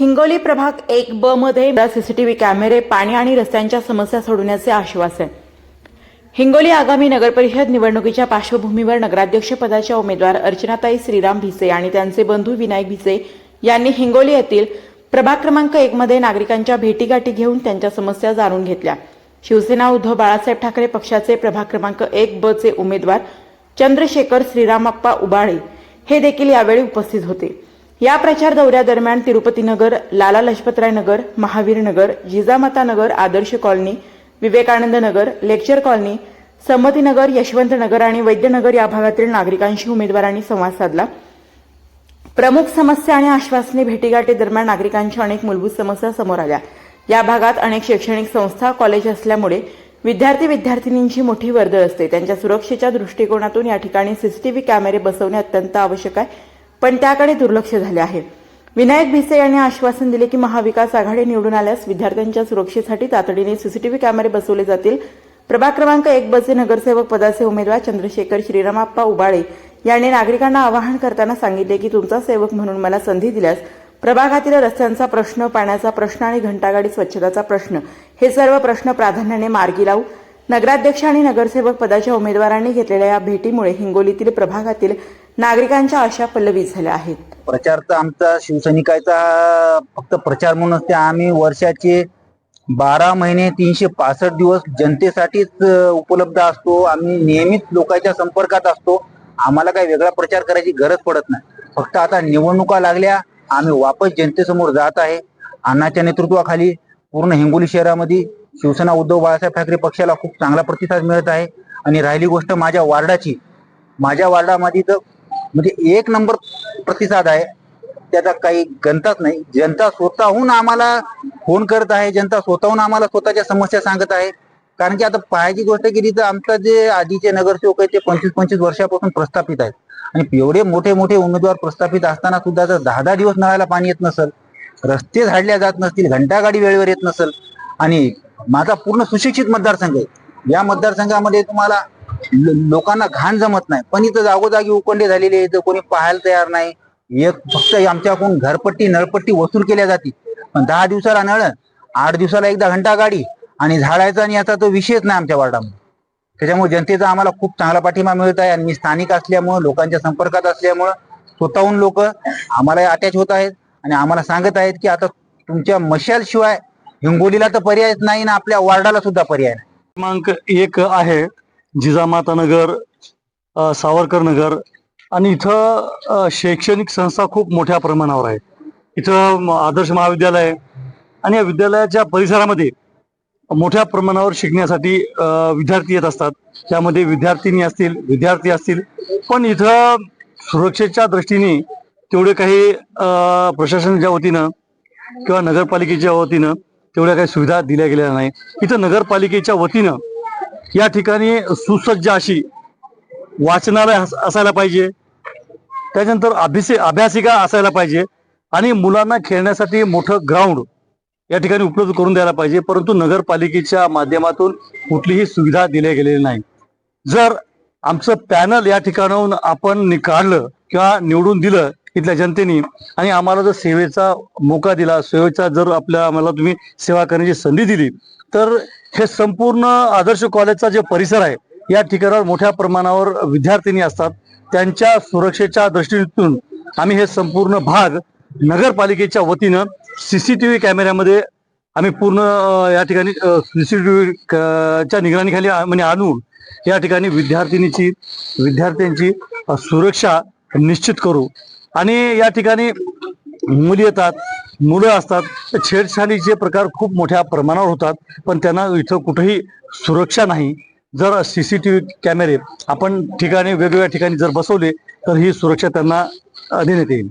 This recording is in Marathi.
हिंगोली प्रभाग एक ब मध्ये सीसीटीव्ही कॅमेरे पाणी आणि रस्त्यांच्या समस्या सोडवण्याचे आश्वासन. हिंगोली आगामी नगरपरिषद निवडणुकीच्या पार्श्वभूमीवर नगराध्यक्ष पदाच्या उमेदवार अर्चनाताई श्रीराम भिसे आणि त्यांचे बंधू विनायक भिसे यांनी हिंगोली येथील प्रभाग क्रमांक एक मध्ये नागरिकांच्या भेटीगाठी घेऊन त्यांच्या समस्या जाणून घेतल्या. शिवसेना उद्धव बाळासाहेब ठाकरे पक्षाचे प्रभाग क्रमांक एक ब चे उमेदवार चंद्रशेखर श्रीरामप्पा उबाळे हे देखील यावेळी उपस्थित होते. या प्रचार दौऱ्यादरम्यान Tirupati Nagar Lala Lajpatrai Nagar Mahavir Nagar Jijamata Nagar Adarsh colony Vivekanand Nagar lecture colony Sammatinagar Yashwant Nagar आणि वैद्यनगर या भागातील नागरिकांशी उमेदवारांनी संवाद साधला. प्रमुख समस्या आणि आश्वासने भेटीगाठी दरम्यान नागरिकांच्या अनेक मूलभूत समस्या समोर आल्या. या भागात अनेक शैक्षणिक संस्था कॉलेज असल्यामुळे विद्यार्थी विद्यार्थिनींची मोठी वर्दळ असते. त्यांच्या सुरक्षेच्या दृष्टिकोनातून या ठिकाणी सीसीटीव्ही कॅमेरे बसवणे अत्यंत आवश्यक आहे. पण त्याकडे दुर्लक्ष झाले आहे. विनायक भिसे यांनी आश्वासन दिले की महाविकास आघाडी निवडून आल्यास विद्यार्थ्यांच्या सुरक्षेसाठी तातडीने सीसीटीव्ही कॅमेरे बसवले जातील. प्रभाग क्रमांक एक बसचे नगरसेवक पदाचे उमेदवार चंद्रशेखर श्रीरामाप्पा उबाळे यांनी नागरिकांना आवाहन करताना सांगितले की तुमचा सेवक म्हणून मला संधी दिल्यास प्रभागातील रस्त्यांचा प्रश्न पाण्याचा प्रश्न आणि घंटागाडी स्वच्छताचा प्रश्न हे सर्व प्रश्न प्राधान्याने मार्गी लावू. नगराध्यक्ष आणि नगरसेवक पदाच्या उमेदवारांनी घेतलेल्या या भेटीमुळे हिंगोलीतील प्रभागातील नागरिकांच्या आशा पल्लवी झाल्या आहेत. प्रचार तर आमचा शिवसैनिकाचा फक्त प्रचार म्हणून असते आम्ही वर्षाचे बारा महिने तीनशे पासष्ट दिवस जनतेसाठीच उपलब्ध असतो. आम्ही नेहमीच लोकांच्या संपर्कात असतो. आम्हाला काही वेगळा प्रचार करायची गरज पडत नाही. फक्त आता निवडणुका लागल्या आम्ही वापस जनतेसमोर जात आहे. अण्णाच्या नेतृत्वाखाली पूर्ण हिंगोली शहरामध्ये शिवसेना उद्धव बाळासाहेब ठाकरे पक्षाला खूप चांगला प्रतिसाद मिळत आहे. आणि राहिली गोष्ट माझ्या वार्डाची. माझ्या वार्डामध्ये तर म्हणजे एक नंबर प्रतिसाद आहे. त्याचा काही गणताच नाही. जनता स्वतःहून आम्हाला फोन करत आहे. जनता स्वतःहून आम्हाला स्वतःच्या समस्या सांगत आहे. कारण की आता पाहायची गोष्ट केली तर आमचं जे आधीचे नगरसेवक आहेत ते पंचवीस पंचवीस वर्षापासून प्रस्थापित आहेत. आणि एवढे मोठे मोठे उमेदवार प्रस्थापित असताना सुद्धा जर दहा दहा दिवस नळाला पाणी येत नसेल रस्ते झाडल्या जात नसतील घंटागाडी वेळेवर येत नसेल आणि माझा पूर्ण सुशिक्षित मतदारसंघ आहे. या मतदारसंघामध्ये तुम्हाला लोकांना घाण जमत नाही. पण इथं जागोजागी उकंडे झालेले आहेत कोणी पाहायला तयार नाही. एक फक्त आमच्याकडून घरपट्टी नळपट्टी वसूल केल्या जाते. पण दहा दिवसाला नळ आठ दिवसाला एकदा घंटा गाडी आणि झाडायचा आणि याचा तो विषयच नाही आमच्या वार्डामध्ये. त्याच्यामुळे जनतेचा आम्हाला खूप चांगला पाठिंबा मिळत आहे आणि मी स्थानिक असल्यामुळं लोकांच्या संपर्कात असल्यामुळं स्वतःहून लोक आम्हाला अटॅच होत आहेत आणि आम्हाला सांगत आहेत की आता तुमच्या मशाल शिवाय हिंगोलीला तर पर्यायच नाही ना आपल्या वार्डाला सुद्धा पर्याय क्रमांक एक आहे जिजामाता नगर सावरकर नगर आणि इथं शैक्षणिक संस्था खूप मोठ्या प्रमाणावर आहे इथं आदर्श महाविद्यालय आहे आणि या विद्यालयाच्या परिसरामध्ये मोठ्या प्रमाणावर शिकण्यासाठी विद्यार्थी येत असतात. त्यामध्ये विद्यार्थिनी असतील विद्यार्थी असतील. पण इथं सुरक्षेच्या दृष्टीने तेवढे काही प्रशासनाच्या वतीनं किंवा नगरपालिकेच्या वतीनं तेवढ्या काही सुविधा दिल्या गेलेल्या नाही. इथं नगरपालिकेच्या वतीनं या ठिकाणी सुसज्ज अशी वाचनालय असायला पाहिजे. त्याच्यानंतर अभ्यासी अभ्यासिका असायला पाहिजे आणि मुलांना खेळण्यासाठी मोठं ग्राउंड या ठिकाणी उपलब्ध करून द्यायला पाहिजे. परंतु नगरपालिकेच्या माध्यमातून कुठलीही सुविधा दिल्या गेलेली नाही. जर आमचं पॅनल या ठिकाणाहून आपण काढलं किंवा निवडून दिलं इथल्या जनतेने. आणि आम्हाला जर सेवेचा मोका दिला सेवेचा जर आपल्या आम्हाला तुम्ही सेवा करण्याची संधी दिली तर हे संपूर्ण आदर्श कॉलेजचा जे परिसर आहे या ठिकाणावर मोठ्या प्रमाणावर विद्यार्थिनी असतात. त्यांच्या सुरक्षेच्या दृष्टीतून आम्ही हे संपूर्ण भाग नगरपालिकेच्या वतीनं सी सी टी व्ही कॅमेऱ्यामध्ये आम्ही पूर्ण या ठिकाणी सी सी टी व्ही च्या निगराणीखाली म्हणजे आणून या ठिकाणी विद्यार्थिनीची विद्यार्थ्यांची सुरक्षा निश्चित करू. आणि या ठिकाणी मुली येतात मुलं असतात. छेडछाडीचे प्रकार खूप मोठ्या प्रमाणावर होतात पण त्यांना इथं कुठेही सुरक्षा नाही. जर सी सी टी व्ही कॅमेरे आपण ठिकाणी वेगवेगळ्या ठिकाणी जर बसवले तर ही सुरक्षा त्यांना देण्यात येईल